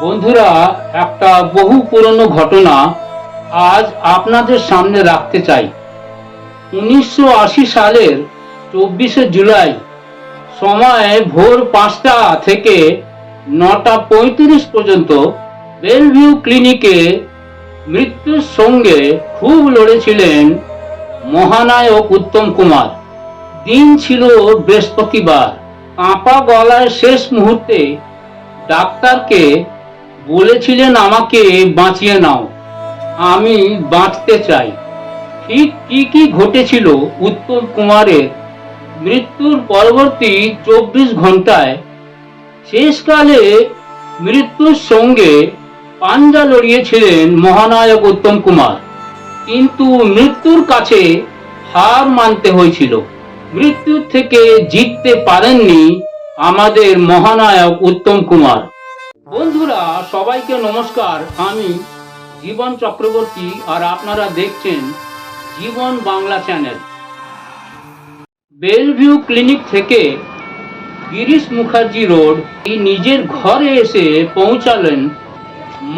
বন্ধুরা, একটা বহু পুরনো ঘটনা আজ আপনাদের সামনে রাখতে চাই। উনিশশো আশি সালের চব্বিশে জুলাই, সময় ভোর পাঁচটা থেকে নটা পঁয়ত্রিশ পর্যন্ত বেলভিউ ক্লিনিকে মৃত্যুর সঙ্গে খুব লড়েছিলেন মহানায়ক উত্তম কুমার। দিন ছিল বৃহস্পতিবার। কাঁপা গলায় শেষ মুহূর্তে ডাক্তারকে বলেছিলেন আমাকে, বাঁচিয়ে নাও। আমি বাঁচতে চাই। ঠিক কি কি ঘটেছিল উত্তম কুমারের মৃত্যুর পরবর্তী চব্বিশ ঘন্টায় শেষকালে মৃত্যুর সঙ্গে পাঞ্জা লড়িয়েছিলেন মহানায়ক উত্তম কুমার। কিন্তু মৃত্যুর কাছে হার মানতে হয়েছিল। মৃত্যুর থেকে জিততে পারেননি আমাদের মহানায়ক উত্তম কুমার। বন্ধুরা, সবাইকে নমস্কার। আমি জীবন চক্রবর্তী আর আপনারা দেখছেন Jiban Bangla channel. Bellevue clinic থেকে গিরিশ মুখার্জি রোড, এই নিজের ঘরে এসে পৌঁছালেন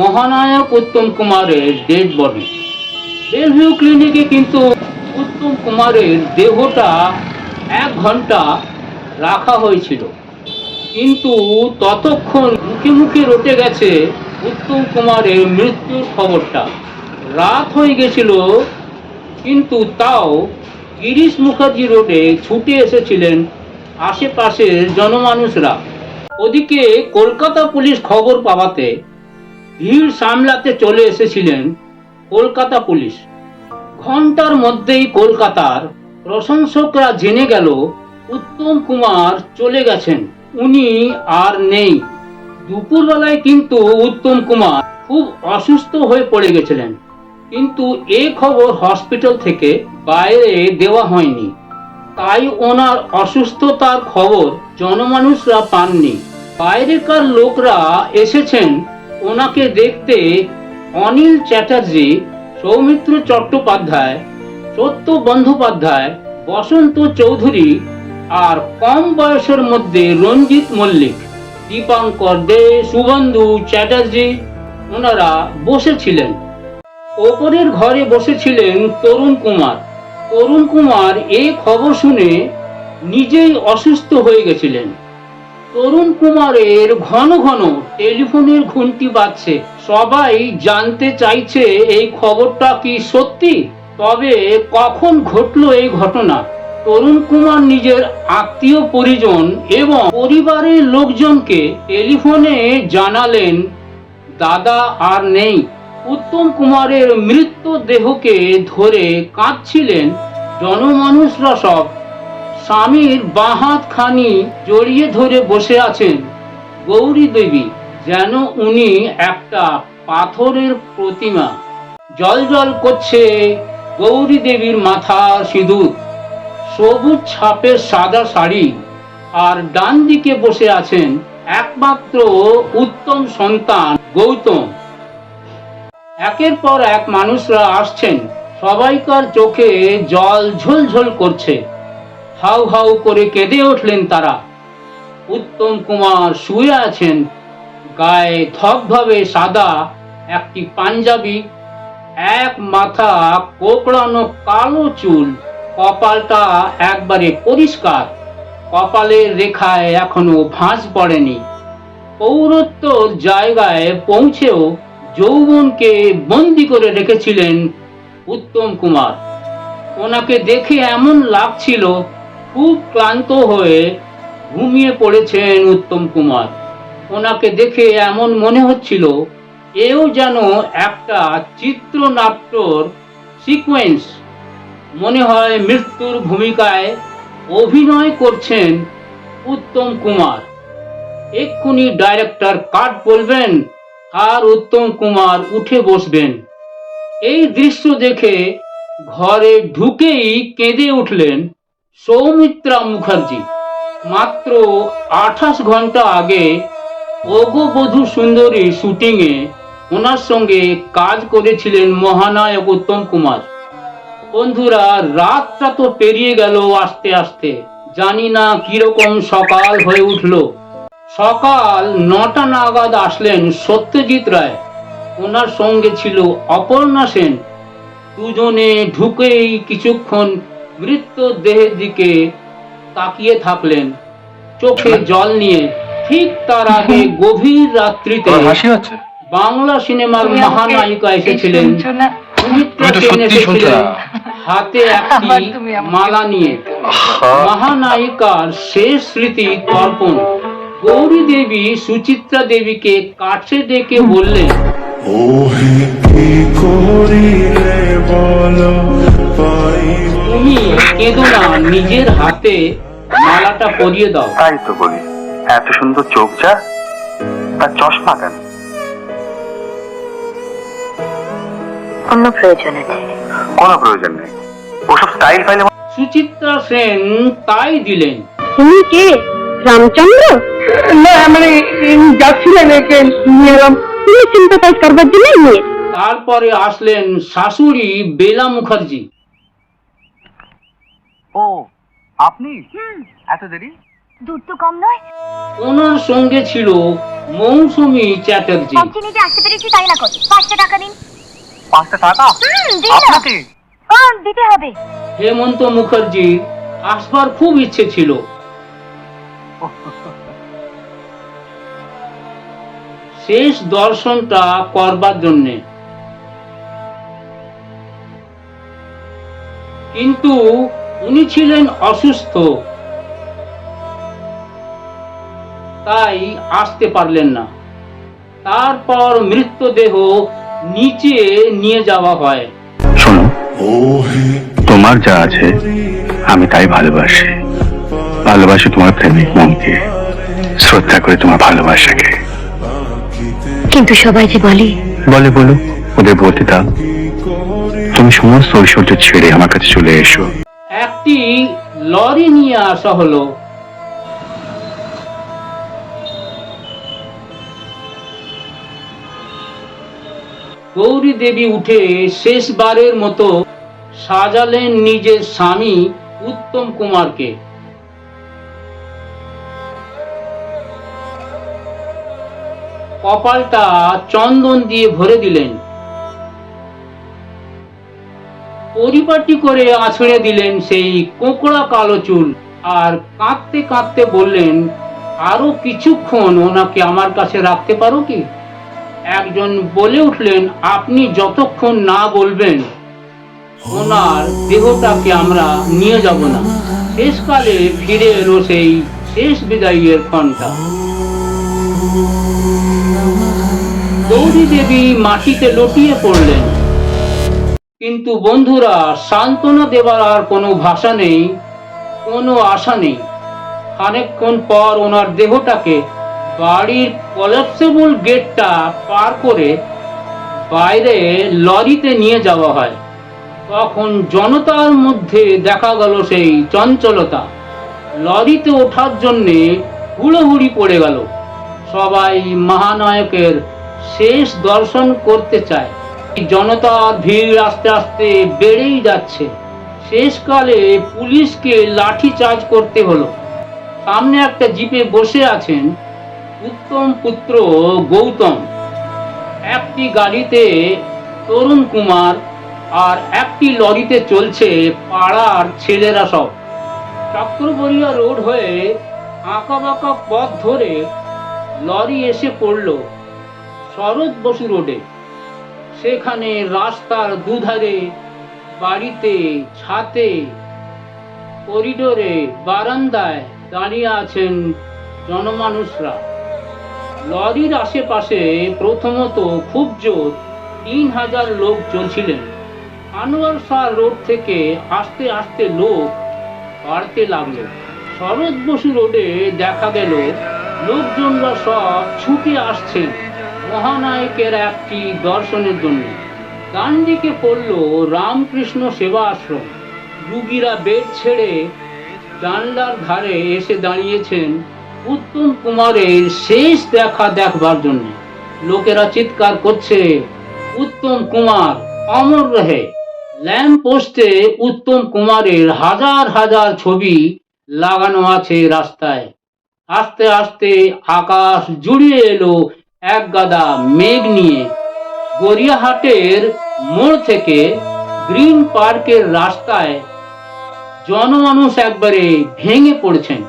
মহানায়ক উত্তম কুমারের ডেড বডি বেলভিউ ক্লিনিকে কিন্তু উত্তম কুমারের দেহটা এক ঘণ্টা রাখা হয়েছিল। কিন্তু ততক্ষণ মুখে মুখে রটে গেছে উত্তম কুমারের মৃত্যুর খবরটা। রাত হয়ে গেছিল, কিন্তু তাও গিরিশ মুখার্জি রোডে ছুটে এসেছিলেন আশেপাশের জনমানুষরা। ওদিকে কলকাতা পুলিশ খবর পাওয়াতে ভিড় সামলাতে চলে এসেছিলেন কলকাতা পুলিশ। ঘণ্টার মধ্যেই কলকাতার প্রশংসকরা জেনে গেল, উত্তম কুমার চলে গেছেন। উনি আর নেই। দুপুরবেলায় কিন্তু উত্তম কুমার খুব অসুস্থ হয়ে পড়ে গেছিলেন। কিন্তু এ খবর হসপিটাল থেকে বাইরে দেওয়া হয়নি। তাই ওনার অসুস্থতার খবর জনমানুষরা পাননি। বাইরেকার লোকরা এসেছেন ওনাকে দেখতে অনিল চ্যাটার্জি, সৌমিত্র চট্টোপাধ্যায়, সত্য বন্দ্যোপাধ্যায়, বসন্ত চৌধুরী আর কম বয়সের মধ্যে রঞ্জিত মল্লিক, দীপাঙ্কর দে শুভেন্দু চ্যাটার্জি, ওনারা বসেছিলেন। ওপরের ঘরে বসেছিলেন তরুণ কুমার। তরুণ কুমার এই খবর শুনে নিজেই অসুস্থ হয়ে গেছিলেন। তরুণ কুমারের ঘন ঘন টেলিফোনের ঘুন্টি বাজছে। সবাই জানতে চাইছে, এই খবরটা কি সত্যি? তবে কখন ঘটলো এই ঘটনা? তরুণ কুমার নিজের আত্মীয় পরিজন এবং পরিবারের লোকজনকে টেলিফোনে জানালেন, দাদা আর নেই। উত্তম কুমারের মৃত্যু দেহকে ধরে কাঁদছিলেন জনমানুষরা সব স্বামীর বাহাত খানি জড়িয়ে ধরে বসে আছেন। গৌরী দেবী, যেন উনি একটা পাথরের প্রতিমা। জল জল করছে গৌরী দেবীর মাথার সিঁদুর। সবুজ ছাপের সাদা শাড়ি আর ডান দিকে বসে আছেন একমাত্র উত্তম সন্তান গৌতম। একের পর এক মানুষরা আসছেন। সবাইকার চোখে জল ঝলঝল করছে। হাউ হাউ করে কেঁদে উঠলেন তারা। উত্তম কুমার শুয়ে আছেন। গায়ে ধবধবে সাদা একটি পাঞ্জাবি, এক মাথা কোকড়ানো কালো চুল কপালটা একবারে পরিষ্কার। কপালের রেখায় এখনও ভাঁজ পড়েনি। পৌরত্বর জায়গায় পৌঁছেও যৌবনকে বন্দি করে রেখেছিলেন উত্তম কুমার। ওনাকে দেখে এমন লাগছিল, খুব ক্লান্ত হয়ে ঘুমিয়ে পড়েছেন উত্তম কুমার। ওনাকে দেখে এমন মনে হচ্ছিল, এও যেন একটা চিত্রনাট্যর সিকোয়েন্স মনে হয় মৃত্যুর ভূমিকায় অভিনয় করছেন উত্তম কুমার। এক্ষুনি ডাইরেক্টর কাট বলবেন আর উত্তম কুমার উঠে বসবেন। এই দৃশ্য দেখে ঘরে ঢুকেই কেঁদে উঠলেন সৌমিত্রা মুখার্জি। মাত্র আঠাশ ঘণ্টা আগে অগবধূ সুন্দরী শুটিংয়ে ওনার সঙ্গে কাজ করেছিলেন মহানায়ক উত্তম কুমার। বন্ধুরা রাতটা তো পেরিয়ে গেল আস্তে আস্তে। জানি না কীরকম সকাল হয়ে উঠল। সকাল নটা নাগাদ আসলেন সত্যজিৎ রায়। ওনার সঙ্গে ছিল অপর্ণা সেন। দুজনে ঢুকেই কিছুক্ষণ মৃত্যু দেহের দিকে তাকিয়ে থাকলেন। চোখে জল নিয়ে ঠিক তার আগে গভীর রাত্রিতে বাংলা সিনেমার মহানায়িকা এসেছিলেন সুমিত্রা সেন এসেছিলেন। হাতে একটি মালা নিয়ে মহানায়িকার শেষ স্মৃতি তর্পণ। গৌরী দেবী সুচিত্রা দেবীকে কাছে ডেকে বললেন তুমি কেঁদো না নিজের হাতে মালাটা পরিয়ে দাও। তাই তো বলি এত সুন্দর চোখ যা তার চশমা কেন? অন্য প্রয়োজন আছে কোনো প্রয়োজন নেই। ওসব স্টাইল ফাইলে সুচিত্রা সেন তাই দিলেন। তুমি কে? রামচন্দ্র? না মানে যাচ্ছিলেন একে নিয়ে এলাম। তুমি সিম্পাথাইজ করবার জন্য নিয়ে তারপরে আসলেন শাশুড়ি বেলা মুখার্জি। ও আপনি? এত দেরি? দূর তো কম নয়। ওনার সঙ্গে ছিল মৌসুমী চ্যাটার্জি। আসতে পেরেছি তাই না কত পাঁচটা টাকা দিন। পাঁচটা টাকা। আপনাকে? হ্যাঁ, দিতে হবে। হেমন্ত মুখার্জি আসবার খুব ইচ্ছে ছিল। শেষ দর্শনটা করবার জন্যে। কিন্তু উনি ছিলেন অসুস্থ। তাই আসতে পারলেন না। তারপর মৃতদেহ নিচে নিয়ে যাওয়া হয়। শোনো তোমার যা আছে আমি তাই ভালোবাসি। ভালোবাসি তোমার প্রেমিক মনকে শ্রদ্ধা করে তোমার ভালোবাসাকে। কিন্তু সবাই যে বলে বলে বলো ওদের বলতে দাও তুমি সমস্ত ঐশ্বর্য ছেড়ে আমার কাছে চলে এসো। একটি লরি নিয়ে আসা হলো। গৌরী দেবী উঠে শেষবারের মতো সাজালেন নিজের স্বামী উত্তম কুমারকে। কপালটা চন্দন দিয়ে ভরে দিলেন। পরিপাটি করে আছড়ে দিলেন সেই কোঁকড়া কালো চুল আর কাঁদতে কাঁদতে বললেন, আরও কিছুক্ষণ ওনাকে আমার কাছে রাখতে পারো কি? একজন বলে উঠলেন, আপনি যতক্ষণ না বলবেন, ওনার দেহটাকে আমরা নিয়ে যাব না। শেষকালে ফিরে এলো সেই শেষ বিদায়ের ক্ষণটা। গৌরী দেবী মাটিতে লটিয়ে পড়লেন। কিন্তু বন্ধুরা, সান্ত্বনা দেবার আর কোনো ভাষা নেই, কোনো আশা নেই। খানিকক্ষণ পর ওনার দেহটাকে বাড়ির কলাপসেবল গেটটা পার করে বাইরে লরিতে নিয়ে যাওয়া হয়। তখন জনতার মধ্যে দেখা গেল সেই চঞ্চলতা। লরিতে ওঠার জন্যে হুড়োহুড়ি পড়ে গেল। সবাই মহানায়কের শেষ দর্শন করতে চায়। এই জনতার ভিড় আস্তে আস্তে বেড়েই যাচ্ছে। শেষকালে পুলিশকে লাঠি চার্জ করতে হলো। সামনে একটা জিপে বসে আছেন উত্তম পুত্র গৌতম। একটি গাড়িতে তরুণ কুমার আর একটি লরিতে চলছে পাড়ার ছেলেরা সব। চক্রবরিয়া রোড হয়ে আঁকা বাঁকা পথ ধরে লরি এসে পড়ল শরৎ বসু রোডে। সেখানে রাস্তার দুধারে বাড়িতে ছাতে করিডোরে বারান্দায় দাঁড়িয়ে আছেন জনমানুষরা। লরির আশেপাশে প্রথমত খুব জোর তিন হাজার লোক চলছিলেন। আনোয়ার শাহ রোড থেকে আস্তে আস্তে লোক বাড়তে লাগল। শরৎ বসু রোডে দেখা গেল, লোকজনরা সব ছুটে আসছেন মহানায়কের একটি দর্শনের জন্য। ডান দিকে পড়ল রামকৃষ্ণ সেবা আশ্রম রুগীরা বেড ছেড়ে জানলার ধারে এসে দাঁড়িয়েছেন। উত্তম কুমারের শেষ দেখা দেখবার জন্য। লোকেরা চিৎকার করছে, উত্তম কুমার, অমর রহে। ল্যাম্প পোস্টে উত্তম কুমারের হাজার হাজার ছবি লাগানো আছে রাস্তায়। আস্তে আস্তে আকাশ জুড়িয়ে এলো এক গাদা মেঘ নিয়ে। গড়িয়াহাটের মোড় থেকে গ্রিন পার্কের রাস্তায় জনমানুষ একবারে ভেঙে পড়ছেন।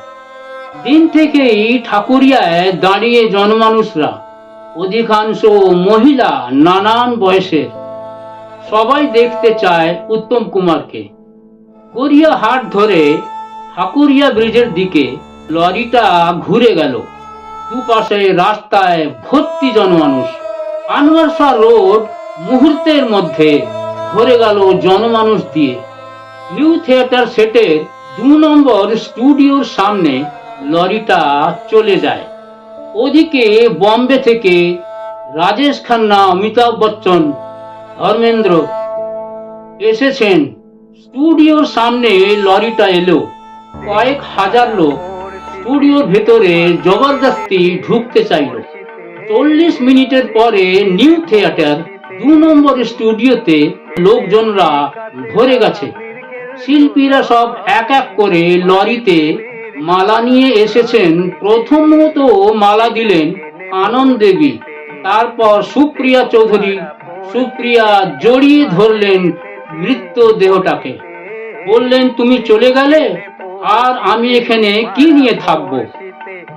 দিন থেকেই ঠাকুরিয়ায় দাঁড়িয়ে জনমানুষরা, অধিকাংশ মহিলা নানান বয়সের সবাই দেখতে চায় উত্তম কুমারকে। গড়িয়া হাট ধরে ঠাকুরিয়া ব্রিজের দিকে লরিটা ঘুরে গেল। দুপাশে রাস্তায় ভর্তি জনমানুষ। আনোয়ার রোড মুহূর্তের মধ্যে ভরে গেল জনমানুষ দিয়ে। নিউ থিয়েটার সেটের দু নম্বর স্টুডিওর সামনে লরিটা চলে যায়। ওদিকে বম্বে থেকে রাজেশ খান্না, অমিতাভ বচ্চন, ধর্মেন্দ্র এসেছেন। স্টুডিওর সামনে লরিটা এলো। কয়েক হাজার লোক স্টুডিওর ভেতরে জবরদস্তি ঢুকতে চাইল। চল্লিশ মিনিটের পরে নিউ থিয়েটার দু নম্বর স্টুডিওতে লোকজনরা ভরে গেছে। শিল্পীরা সব এক এক করে লরিতে মালা নিয়ে এসেছেন। প্রথমত মালা দিলেন আনন্দ দেবী। তারপর সুপ্রিয়া চৌধুরী। সুপ্রিয়া জড়িয়ে ধরলেন মৃত দেহটাকে। বললেন, তুমি চলে গেলে আর আমি এখানে কি নিয়ে থাকব?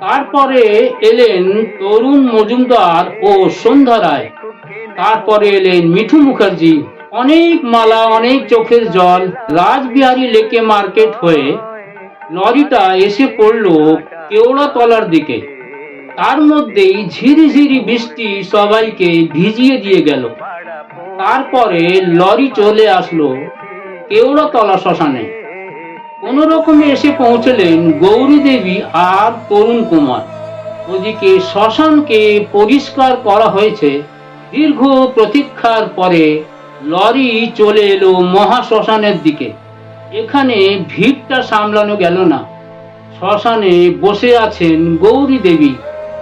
তারপরে এলেন তরুণ মজুমদার ও সন্ধ্যা রায়। তারপরে এলেন মিঠু মুখার্জি। অনেক মালা, অনেক চোখের জল, রাজবিহারী লেকে মার্কেট হয়ে লরিটা এসে পড়ল কেওড়া তলার দিকে। তার মধ্যেই ঝিরিঝিরি বৃষ্টি সবাইকে ভিজিয়ে দিয়ে গেল। তারপরে লরি চলে আসলো কেওড়াতলা শ্মশানে। কোন রকমে এসে পৌঁছলেন গৌরী দেবী আর তরুণ কুমার। ওদিকে শ্মশানকে পরিষ্কার করা হয়েছে। দীর্ঘ প্রতীক্ষার পরে লরি চলে এলো মহা শ্মশানের দিকে। এখানে ভিড়টা সামলানো গেল না। শ্মশানে বসে আছেন গৌরী দেবী।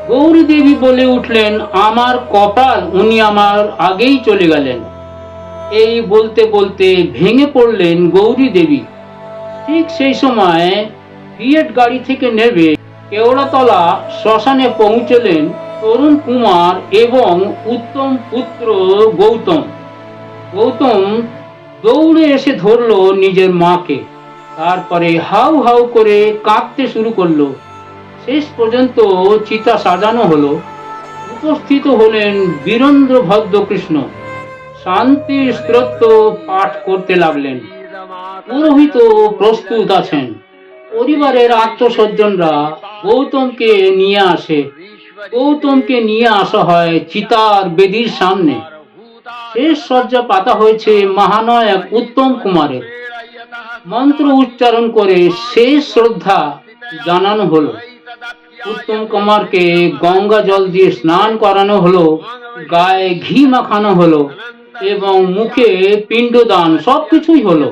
গৌরী দেবী বলে উঠলেন, আমার কপাল, উনি আমার আগেই চলে গেলেন। এই বলতে বলতে ভেঙে পড়লেন গৌরী দেবী। ঠিক সেই সময় ফিয়েট গাড়ি থেকে নেবে কেওড়াতলা শ্মশানে পৌঁছলেন তরুণ কুমার এবং উত্তম পুত্র গৌতম। গৌতম দৌড়ে এসে ধরলো নিজের মাকে। তারপরে হাউ হাউ করে কাঁদতে শুরু করল। শেষ পর্যন্ত চিতা সাজানো হলো। উপস্থিত হলেন বীরেন্দ্র ভদ্রকৃষ্ণ। শান্তি স্তোত্র পাঠ করতে লাগলেন। পুরোহিত প্রস্তুত আছেন। পরিবারের আত্মস্বজনরা গৌতমকে নিয়ে আসে। গৌতমকে নিয়ে আসা হয় চিতার বেদির সামনে। শেষ শয্যা পাতা হয়েছে মহানায়ক উত্তম কুমারের। মন্ত্র উচ্চারণ করে শেষ শ্রদ্ধা জানানো হলো। উত্তম কুমারকে গঙ্গা জল দিয়ে স্নান করানো হলো, গায়ে ঘি মাখানো হলো এবং মুখে পিণ্ডদান সবকিছুই হলো।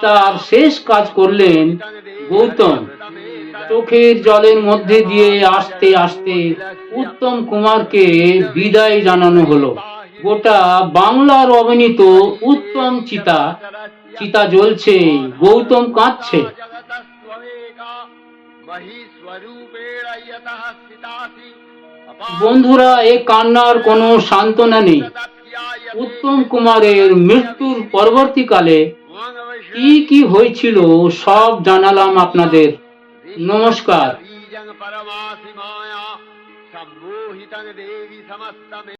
তার শেষ কাজ করলেন গৌতম। চোখের জলের মধ্যে দিয়ে আস্তে আস্তে উত্তম কুমারকে বিদায় জানানো হলো। গোটা বাংলার অবনীত উত্তম চিতা চিতা জ্বলছে, গৌতম কাঁদছে। বন্ধুরা, এ কান্নার কোনো সান্ত্বনা নেই। উত্তম কুমারের মৃত্যুর পরবর্তীকালে কি কি হয়েছিল, সব জানালাম আপনাদের। নমস্কার।